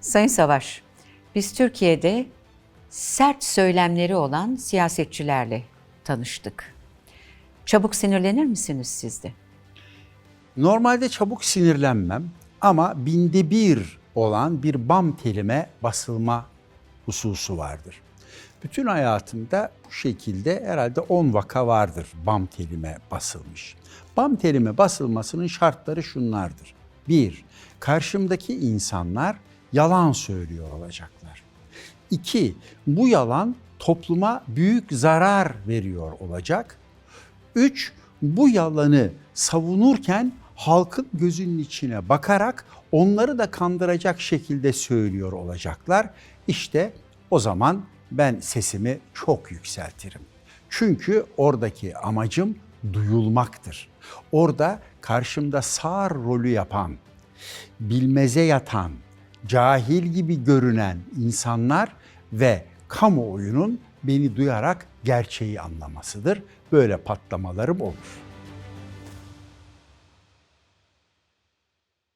Sayın Savaş, biz Türkiye'de sert söylemleri olan siyasetçilerle tanıştık. Çabuk sinirlenir misiniz siz de? Normalde çabuk sinirlenmem ama binde bir olan bir bam telime basılma hususu vardır. Bütün hayatımda bu şekilde herhalde 10 vaka vardır bam telime basılmış. Bam telime basılmasının şartları şunlardır. Bir, karşımdaki insanlar yalan söylüyor olacaklar. İki, bu yalan topluma büyük zarar veriyor olacak. Üç, bu yalanı savunurken halkın gözünün içine bakarak onları da kandıracak şekilde söylüyor olacaklar. İşte o zaman ben sesimi çok yükseltirim. Çünkü oradaki amacım duyulmaktır. Orada karşımda sağır rolü yapan, bilmeze yatan, cahil gibi görünen insanlar ve kamuoyunun beni duyarak gerçeği anlamasıdır. Böyle patlamalarım olur.